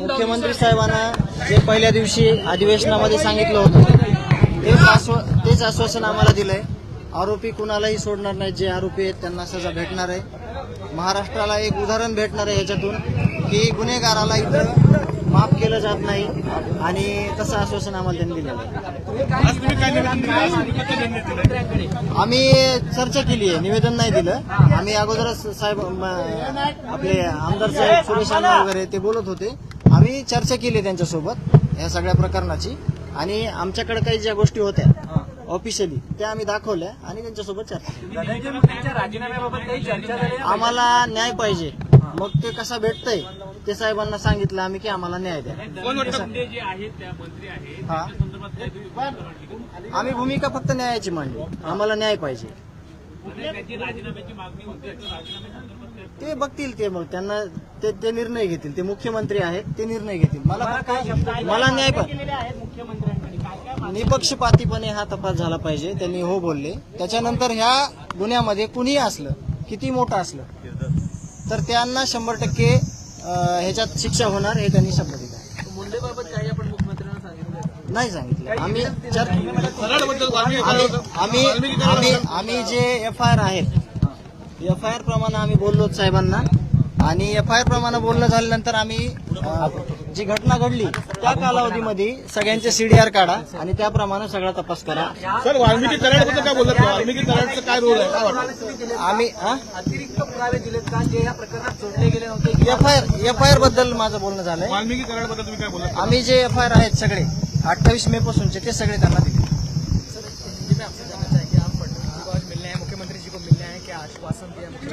मुख्यमंत्री साहेबांना जे पहिल्या दिवशी अधिवेशनामध्ये सांगितलं होतं तेच आश्वा तेच आश्वासन आम्हाला दिलंय. आरोपी कुणालाही सोडणार नाही जे आरोपी आहेत त्यांना सजा भेटणार आहे. महाराष्ट्राला एक उदाहरण भेटणार आहे याच्यातून की गुन्हेगाराला इथं माफ केलं जात नाही आणि तसं आश्वासन आम्हाला त्यांनी दिलेलं आहे. दिलं आम्ही चर्चा केली आहे निवेदन नाही दिलं. आम्ही अगोदरच साहेब आपले आमदार साहेब सुरेश वगैरे ते बोलत होते. आम्ही चर्चा केली त्यांच्यासोबत या सगळ्या प्रकरणाची. आणि आमच्याकडे काही ज्या गोष्टी होत्या ऑफिशियली त्या आम्ही दाखवल्या आणि त्यांच्यासोबत चर्चा? आम्हाला न्याय पाहिजे. मग ते कसा भेटतंय ते साहेबांना सांगितलं आम्ही की आम्हाला न्याय द्या. हा? आम्ही भूमिका फक्त न्यायाची मांडली. आम्हाला न्याय पाहिजे. काय ते बघतील ते मग. त्यांना ते ते निर्णय घेतील. ते मुख्यमंत्री आहेत ते निर्णय घेतील. मला फक्त मला न्याय निपक्षपातीपणे हा तपास झाला पाहिजे. त्यांनी हो बोलले. त्याच्यानंतर ह्या गुन्ह्यामध्ये कुणीही असलं किती मोठं असलं तर त्यांना शंभर टक्के अं, ह्याच्यात शिक्षा होणार हे त्यांनी शब्द दिला. मुंडेबाबत काही आपण मुख्यमंत्र्यांना सांगितलं नाही. सांगितलं. आम्ही चर- आम्ही आम्ही जे एफ आय आर आहेत एफ आय आर प्रमाणे आम्ही बोललो साहेबांना. आणि एफ आय आर प्रमाणे बोलणं झाल्यानंतर आम्ही अ, जी घटना घडली त्या कालावधीमध्ये सगळ्यांचे सीडीआर काढा आणि त्याप्रमाणे सगळा तपास करा. सर वाल्मिकी कराडबद्दल काय बोलत वाल्मिकी कराडचं काय रोल आहे? काय वाटतं आम्ही अतिरिक्त पुरावे दिलेत का? जे या प्रकरणात जोडले गेले नव्हते? F I R F I आरबद्दल माझं बोलणं झालंय. वाल्मिकी कराडबद्दल तुम्ही काय बोलत आम्ही जे एफ आय आर आहेत सगळे अठ्ठावीस मे पासूनचे ते सगळे त्यांना दिले हिंदी में आपसे जानना चाहेंगे आप फडणवीस जी को आज मिलने आए मुख्यमंत्री जी को मिलने आए क्या आश्वासन दिया मुख्यमंत्री ने?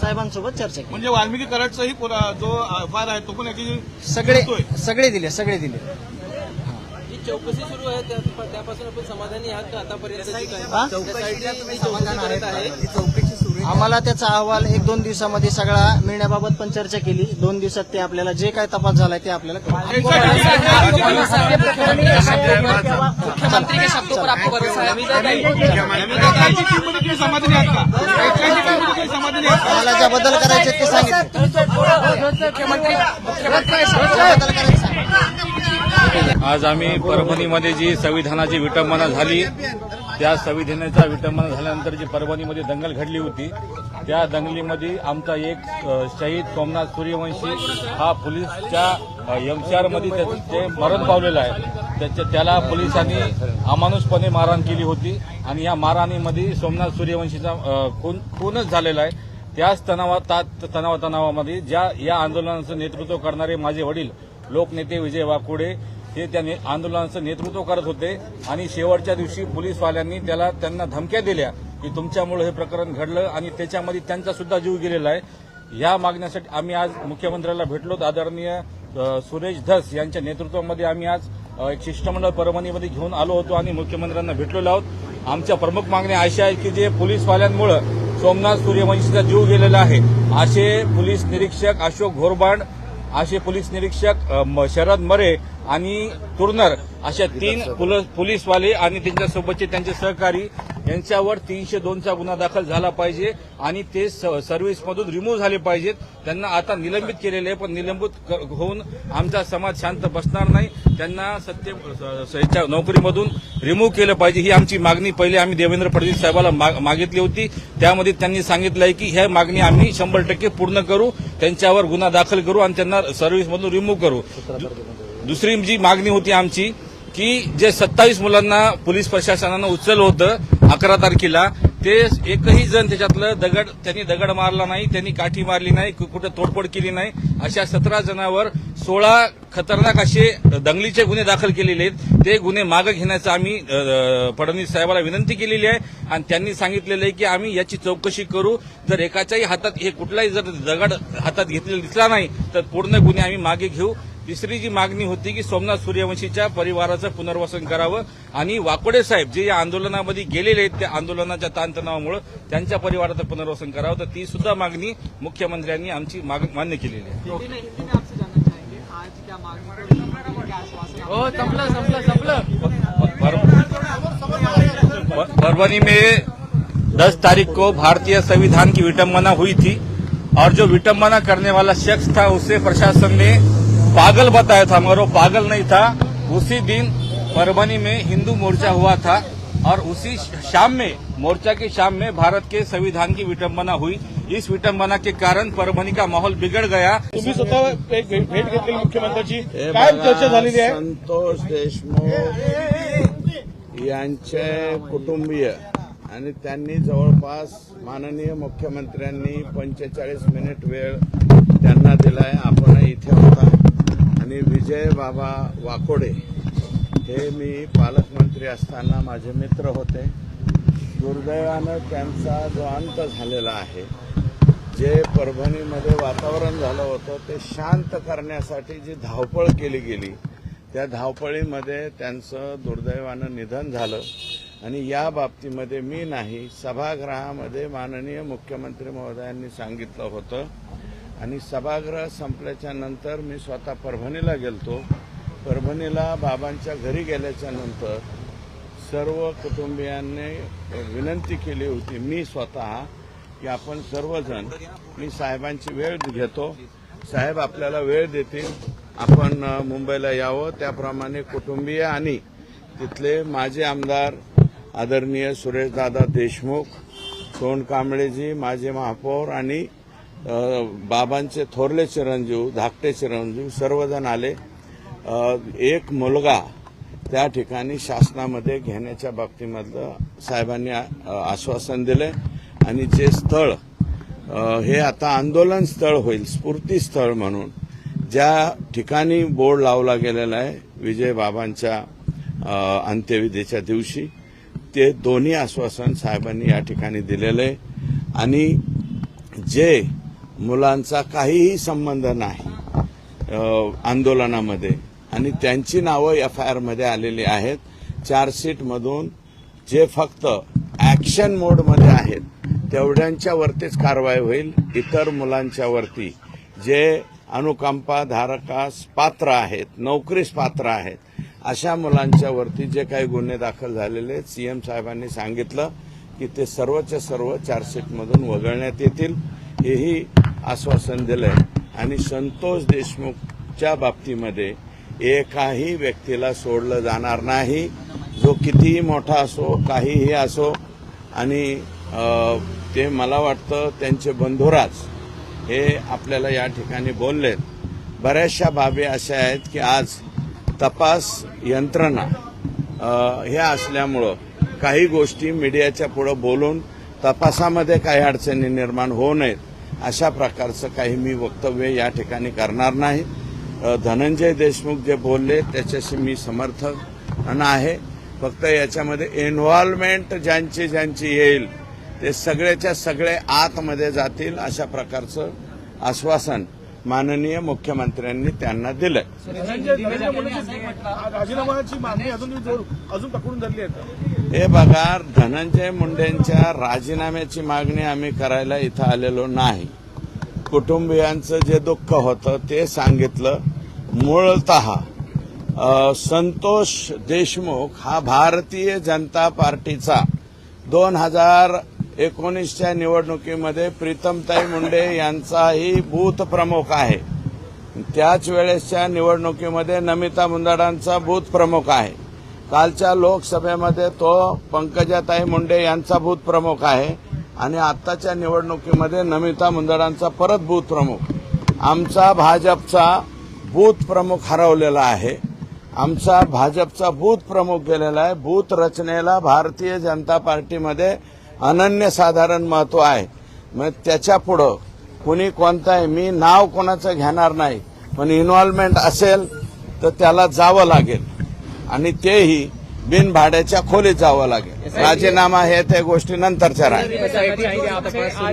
साहेबांसोबत चर्चा केली. म्हणजे वाल्मिकी कराडचाही पुरा- जो एफ आहे तो पण याची सगळे. सगळे दिले सगळे दिले. ही चौकशी सुरू आहे त्यापासून आपण समाधानी आहात का? आतापर्यंत? आम्हाला त्याचा अहवाल एक दोन दिवसामध्ये सगळा मिळण्याबाबत पण चर्चा केली. दोन दिवसात ते आपल्याला जे काय तपास झालाय ते आपल्याला. मुख्यमंत्री मला ज्या बदल करायचे ते सांगितले. बदल करायचे आज आम्ही परभणीमध्ये जी संविधानाची विटंबना झाली त्या संविधानाचा विटंबना झाल्यानंतर जी परभणीमध्ये दंगल घडली होती त्या दंगलीमध्ये आमचा एक शहीद सोमनाथ सूर्यवंशी हा पोलीसच्या एमसीआरमध्ये ते मरण पावलेला आहे त्याच्या त्याला पोलिसांनी अमानुषपणे मारहाण केली होती. आणि या मारहाणीमध्ये सोमनाथ सूर्यवंशीचा खून खूनच झालेला आहे. त्याच तणावात ता- तणावा तणावामध्ये ज्या या आंदोलनाचं नेतृत्व करणारे माझे वडील लोकनेते विजय वाकुडे हे त्याने आंदोलनाचं नेतृत्व करत होते. आणि शेवटच्या दिवशी पोलीसवाल्यांनी त्याला त्यांना धमक्या दिल्या की तुमच्यामुळे हे प्रकरण घडलं आणि त्याच्यामध्ये त्यांचा सुद्धा जीव गेलेला आहे. या मागण्यासाठी आम्ही आज मुख्यमंत्र्याला भेटलो आदरणीय सुरेश धस यांच्या नेतृत्वामध्ये आम्ही आज एक शिष्टमंडळ परभणीमध्ये घेऊन आलो होतो आणि मुख्यमंत्र्यांना भेटलेलो आहोत. आमच्या प्रमुख मागण्या अशा आहेत की जे पोलीसवाल्यांमुळं सोमनाथ सूर्यवंशीचा जीव गेलेला आहे. असे पोलीस निरीक्षक अशोक घोरबांड असे पोलीस निरीक्षक म- शरद मरे आणि तुरनर अशा तीन पोलीसवाले आणि त्यांच्यासोबतचे त्यांचे सहकारी यांच्यावर तीनशे दोनचा गुन्हा दाखल झाला पाहिजे आणि ते स- सर्व्हिसमधून रिमूव्ह झाले पाहिजेत. त्यांना आता निलंबित केलेले आहे पण निलंबित क- होऊन आमचा समाज शांत बसणार नाही. त्यांना सत्य याच्या नोकरीमधून रिमूव्ह केलं पाहिजे ही आमची मागणी. पहिले आम्ही देवेंद्र फडणवीस साहेबाला मागितली होती. त्यामध्ये त्यांनी सांगितलं आहे की ह्या मागणी आम्ही शंभर टक्के पूर्ण करू. त्यांच्यावर गुन्हा दाखल करू आणि त्यांना सर्व्हिसमधून रिमूव्ह करू. दुसरी जी मागणी होती आमची की जे सत्तावीस मुलांना पोलीस प्रशासनानं उचललं होतं अकरा तारखेला ते एकही जण त्याच्यातलं दगड त्यांनी दगड मारला नाही त्यांनी काठी मारली नाही कु- कुठं तोडफोड केली नाही अशा सतरा जणांवर सोळा खतरनाक असे दंगलीचे गुन्हे दाखल केलेले आहेत. ते गुन्हे मागे घेण्याचं आम्ही फडणवीस साहेबाला विनंती केलेली आहे. आणि त्यांनी सांगितलेलं आहे की आम्ही याची चौकशी करू. जर एकाच्याही हातात हे कुठलाही जर दगड हातात घेतलेला दिसला नाही तर पूर्ण गुन्हे आम्ही मागे घेऊ. तिसरी जी मागणी होती की सोमनाथ सूर्यवंशीच्या परिवाराचं पुनर्वसन करावं आणि वाकोडे साहेब जे या आंदोलनामध्ये गेलेले आहेत त्या आंदोलनाच्या ताणतणावामुळे त्यांच्या परिवाराचं पुनर्वसन करावं तर ती सुद्धा मागणी मुख्यमंत्र्यांनी आमची माग- मान्य केलेली आहे. हो संपलं संपलं संपलं. पर- परभनी में 10 तारीख को भारतीय संविधान की विटंबना हुई थी और जो विटंबना करने वाला शख्स था उसे प्रशासन ने पागल बताया था मगर वो पागल नहीं था। उसी दिन परभनी में हिंदू मोर्चा हुआ था और उसी शाम में मोर्चा की शाम में भारत के संविधान की विटंबना हुई। इस विटंबना के कारण परभनी का माहौल बिगड़ गया। तुम्ही स्वतः एक भेट भेट घेतली मुख्यमंत्र्यांची. काय बघा, चर्चा झालेली आहे? संतोष देशमुख यांचे कुटुंबीय आणि त्यांनी जवळपास माननीय मुख्यमंत्र्यांनी पंचेचाळीस मिनिट वेळ त्यांना दिलाय. आपण इथे होता. आणि विजय बाबा वाकोडे हे मी पालकमंत्री असताना माझे मित्र होते. दुर्दैवानं त्यांचा जो अंत झालेला आहे जे परभणीमध्ये वातावरण झालं होतं ते शांत करण्यासाठी जी धावपळ केली गेली त्या धावपळीमध्ये त्यांचं दुर्दैवानं निधन झालं. आणि या बाबतीमध्ये मी नाही सभागृहामध्ये माननीय मुख्यमंत्री महोदयांनी सांगितलं होतं आणि सभागृह संपल्याच्या नंतर मी स्वतः परभणीला गेलतो. परभणीला बाबांच्या घरी गेल्याच्यानंतर सर्व कुटुंबियांनी विनंती केली होती मी स्वतः की आपण सर्वजण मी साहेबांची वेळ घेतो. साहेब आपल्याला वेळ देतील. आपण मुंबईला यावं. त्याप्रमाणे कुटुंबीय आणि तिथले माजी आमदार आदरणीय सुरेशदादा देशमुख सोन कांबळेजी माजी महापौर आणि बाबांचे थोरले चिरंजीव धाकटे चिरंजीव सर्वजण आले. एक मुलगा त्या ठिकाणी शासनामध्ये घेण्याच्या बाबतीमधलं साहेबांनी आश्वासन दिले आणि जे स्थळ हे आता आंदोलन स्थळ होईल स्फूर्ती स्थळ म्हणून ज्या ठिकाणी बोर्ड लावला गेलेला आहे विजय बाबांच्या अंत्यविधीच्या दिवशी ते दोन्ही आश्वासन साहेबांनी या ठिकाणी दिलेलं आहे. आणि जे मुलांचा काहीही संबंध नाही आंदोलनामध्ये. आणि त्यांची नावं एफ आय आरमध्ये आलेली आहेत. चार्जशीटमधून जे फक्त ॲक्शन मोडमध्ये आहेत तेवढ्यांच्यावरतीच कारवाई होईल. इतर मुलांच्यावरती जे अनुकंपा धारकास पात्र आहेत नोकरीस पात्र आहेत अशा मुलांच्यावरती जे काही गुन्हे दाखल झालेले आहेत सीएम साहेबांनी सांगितलं की ते सर्वच्या सर्व चार्जशीटमधून वगळण्यात येतील. हेही आश्वासन दिलंय. आणि संतोष देशमुखच्या बाबतीमध्ये एकाही व्यक्तीला सोडलं जाणार नाही. जो कितीही मोठा असो काहीही असो आणि ते मला वाटतं त्यांचे बंधुराज हे आपल्याला या ठिकाणी बोललेत. बऱ्याचशा बाबी अशा आहेत की आज तपास यंत्रणा हे असल्यामुळं काही गोष्टी मीडियाच्या पुढं बोलून तपासामध्ये काही अडचणी निर्माण होऊ नयेत. अशा प्रकारचं काही मी वक्तव्य या ठिकाणी करणार नाही. धनंजय देशमुख जे बोलले त्याच्याशी मी समर्थन आहे. फक्त याच्यामध्ये इन्व्हॉल्वमेंट ज्यांची ज्यांची येईल ते सगळ्याच्या सगळे आतमध्ये जातील अशा प्रकारचं आश्वासन माननीय मुख्यमंत्र्यांनी त्यांना दिलंय. मुंडेची राजीनामाची मागणी अजून अजून पकडून धरली आहे. हे बघा धनंजय मुंडेंच्या राजीनाम्याची मागणी आम्ही करायला इथं आलेलो नाही. कुटुंबियांचं जे दुःख होतं ते सांगितलं. मूळत संतोष देशमुख हा भारतीय जनता पार्टीचा दोन हजार एकोणीसच्या निवडणुकीमध्ये प्रीतमताई मुंडे यांचाही बूथ प्रमुख आहे. त्याच वेळेसच्या निवडणुकीमध्ये नमिता मुंदाडांचा बूथ प्रमुख आहे. कालच्या लोकसभेमध्ये तो पंकजाताई मुंडे यांचा बूथ प्रमुख आहे आणि आत्ताच्या निवडणुकीमध्ये नमिता मुंदडांचा परत बूथ प्रमुख. आमचा भाजपचा बूथ प्रमुख हरवलेला आहे. आमचा भाजपचा बूथ प्रमुख गेलेला आहे. बूथ रचनेला भारतीय जनता पार्टीमध्ये अनन्यसाधारण महत्त्व आहे. मग त्याच्या पुढं कुणी कोणताही मी नाव कोणाचं घेणार नाही पण इन्व्हॉल्वमेंट असेल तर त्याला जावं लागेल. आणि तेही बिनभाड्याच्या खोलीत जावं लागेल. राजीनामा हे त्या गोष्टी नंतरच्या राहील. आज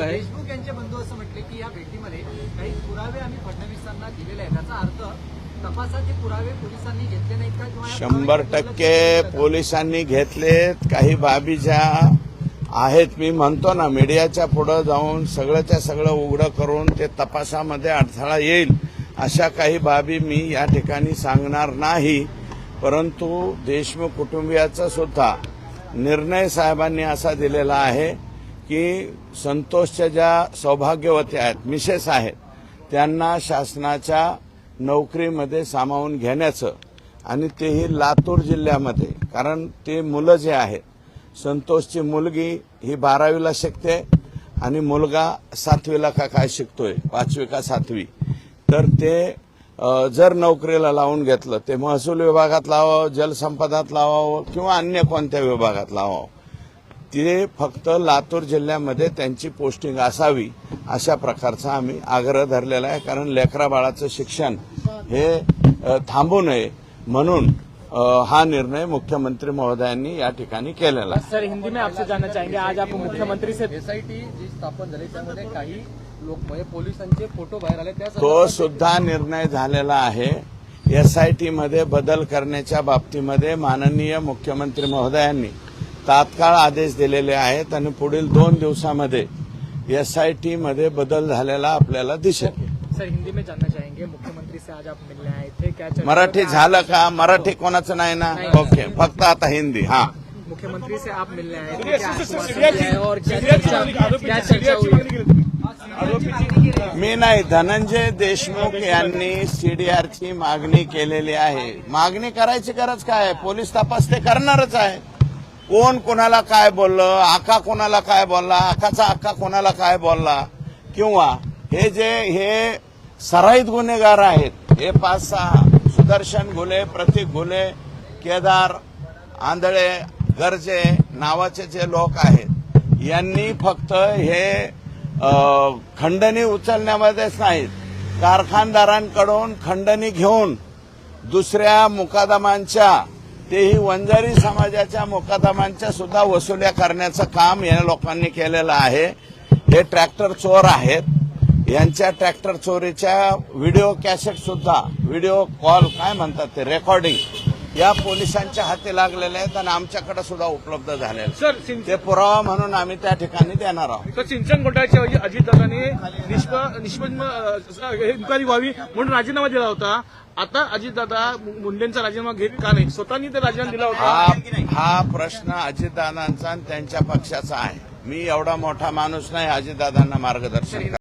देशमुख यांचे बंधू असं म्हटले की या भेटीमध्ये काही पुरावे आम्ही फडणवीसांना दिलेले आहेत. त्याचा अर्थ तपासाचे पुरावे पोलिसांनी घेतले नाहीत का किंवा या शंभर टक्के? पोलिसांनी घेतलेत. काही बाबी ज्या आहेत मी म्हणतो ना मीडियाच्या पुढं जाऊन सगळंच्या सगळं उघडं करून ते तपासामध्ये अडथळा येईल अशा काही बाबी मी या ठिकाणी सांगणार नाही. परंतु देशमुख कुटुंबियाचा सुद्धा निर्णय साहेबांनी असा दिलेला आहे की संतोषच्या ज्या सौभाग्यवती आहेत मिसेस आहेत त्यांना शासनाच्या नोकरीमध्ये सामावून घेण्याचं आणि तेही लातूर जिल्ह्यामध्ये कारण ते मुलं जे आहेत संतोषची मुलगी ही बारावीला शिकते आणि मुलगा सातवीला का काय शिकतोय पाचवी का सातवी तर ते जर नोकरीला लावून घेतलं ते महसूल विभागात लावावं जलसंपदात लावावं किंवा अन्य कोणत्या विभागात लावावं ते फक्त लातूर जिल्ह्यामध्ये त्यांची पोस्टिंग असावी अशा प्रकारचा आम्ही आग्रह धरलेला आहे. कारण लेकरा बाळाचं शिक्षण हे थांबू नये म्हणून हा निर्णय मुख्यमंत्री महोदयांनी या ठिकाणी केलेला आहे. सर हिंदी में आपसे जानना चाहेंगे आज आप मुख्यमंत्री से एसआयटी स्थापन झाली. त्यामध्ये काही लोक म्हणजे पोलिसांचे फोटो बाहेर आले. त्या तो सुद्धा निर्णय झालेला आहे. एसआयटी मध्ये बदल करण्याच्या बाबतीमध्ये माननीय मुख्यमंत्री महोदयांनी तात्काळ आदेश दिलेले आहेत आणि पुढील दोन दिवसामध्ये एसआयटी मध्ये बदल झालेला आपल्याला दिसेल. सर हिंदी में जानना चाहेंगे. मुख्यमंत्री से आज आप मिलने आए थे क्या मराठी झालं का? मराठी कोणाचं नाही ना? ओके. फक्त आता हिंदी. हा. मुख्यमंत्री से आप मिलने आए थे। क्या आश्वासन है और क्या चर्चा क्या चर्चा हुई? मी नाही धनंजय देशमुख यांनी सीडीआरची मागणी केलेली आहे. मागणी करायची गरज काय आहे? पोलीस तपास ते करणारच आहे. कोण कोणाला काय बोललं? आका कोणाला काय बोलला? आकाचा आका कोणाला काय बोलला? किंवा हे जे हे सराईत गुन्हेगार आहेत हे पाच सहा सुदर्शन घुले प्रतीक घुले केदार आंधळे गरजे नावाचे जे लोक आहेत यांनी फक्त हे खंडणी उचलण्यामध्येच नाहीत. कारखानदारांकडून खंडणी घेऊन दुसऱ्या मुकादमांच्या तेही वंजारी समाजाच्या मुकादमांच्या सुद्धा वसुल्या करण्याचं काम या लोकांनी केलेलं आहे. हे ट्रॅक्टर चोर आहेत. यांच्या ट्रॅक्टर चोरीच्या व्हिडिओ कॅसेट सुद्धा व्हिडिओ कॉल काय म्हणतात ते रेकॉर्डिंग. या पोलिसांच्या हाती लागलेले आहेत आणि आमच्याकडे सुद्धा उपलब्ध झालेले आहेत. सर ते पुरावा म्हणून आम्ही त्या ठिकाणी देणार आहोत. सिंचन घोटाळ्याच्या अजितदादांनी निष्प निष्पन्न व्हावी म्हणून राजीनामा दिला होता. आता अजितदादा मुंडेंचा राजीनामा घेत का नाही? स्वतःनी ते राजीनामा दिला होता. हा हा प्रश्न अजितदादांचा आणि त्यांच्या पक्षाचा आहे. मी एवढा मोठा माणूस नाही अजितदादांना मार्गदर्शन